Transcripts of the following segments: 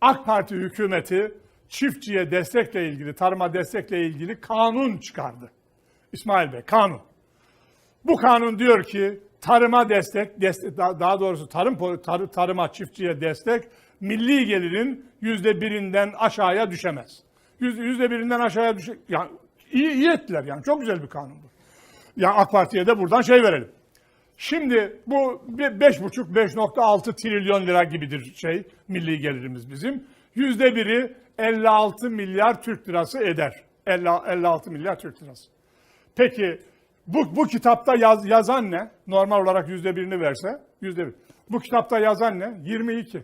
AK Parti hükümeti çiftçiye destekle ilgili, tarıma destekle ilgili kanun çıkardı. İsmail Bey, kanun. Bu kanun diyor ki tarıma destek, destek daha doğrusu tarım tarı, tarıma çiftçiye destek milli gelirin yüzde birinden aşağıya düşemez. Yüz- Yüzde birinden aşağıya düşe, yani iyi, iyi ettiler yani çok güzel bir kanun bu. Yani AK Parti'ye de buradan şey verelim. Şimdi bu bir 5,5 5.6 trilyon lira gibidir şey milli gelirimiz bizim. Yüzde biri 56 milyar Türk lirası eder. 50, 56 milyar Türk lirası. Peki bu, bu kitapta yaz, yazan ne? Normal olarak yüzde birini verse yüzde bir. Bu kitapta yazan ne? 22.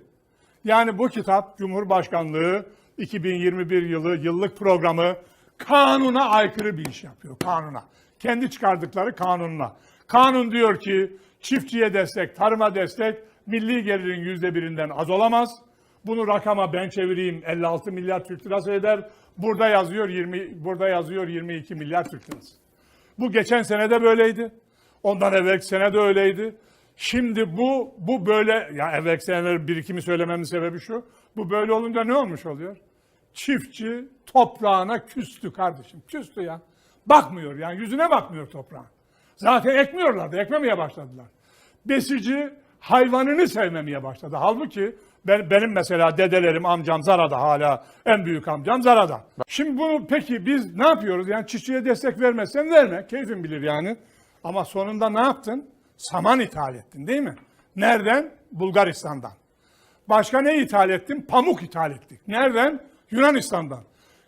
Yani bu kitap Cumhurbaşkanlığı 2021 yılı yıllık programı kanuna aykırı bir iş yapıyor. Kanuna. Kendi çıkardıkları kanunla. Kanun diyor ki çiftçiye destek, tarıma destek milli gelirin yüzde birinden az olamaz. Bunu rakama ben çevireyim 56 milyar Türk lirası eder. Burada yazıyor 20 burada yazıyor 22 milyar Türk lirası. Bu geçen sene de böyleydi. Ondan evvelki sene de öyleydi. Şimdi bu bu böyle ya evvelki seneler birikimi söylememin sebebi şu. Bu böyle olunca ne olmuş oluyor? Çiftçi toprağına küstü kardeşim. Küstü ya. Bakmıyor yani yüzüne bakmıyor toprağın. Zaten ekmiyorlardı. Ekmemeye başladılar. Besici hayvanını sevmemeye başladı. Halbuki ben, benim mesela dedelerim, amcam Zara'da hala en büyük amcam Zara'da. Şimdi bunu peki biz ne yapıyoruz? Yani çiftçiye destek vermezsen verme. Keyfin bilir yani. Ama sonunda ne yaptın? Saman ithal ettin değil mi? Nereden? Bulgaristan'dan. Başka ne ithal ettin? Pamuk ithal ettik. Nereden? Yunanistan'dan.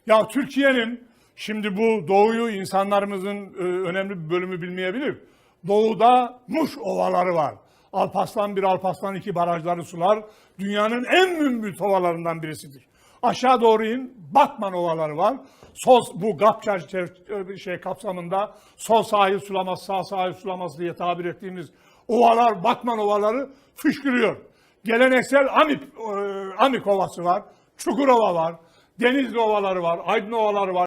Ya Türkiye'nin şimdi bu doğuyu insanlarımızın e, önemli bir bölümü bilmeyebilir. Doğuda Muş ovaları var. Alpaslan bir Alpaslan iki barajları sular. Dünyanın en mümbit ovalarından birisidir. Aşağı doğru in Batman ovaları var. Sol bu Gapçar çev- şey kapsamında sol sahil sulaması, sağ sahil sulaması diye tabir ettiğimiz ovalar, Batman ovaları fışkırıyor. Geleneksel Amip, e, Amik Ovası var, Çukurova var, Denizli Ovaları var, Aydın Ovaları var.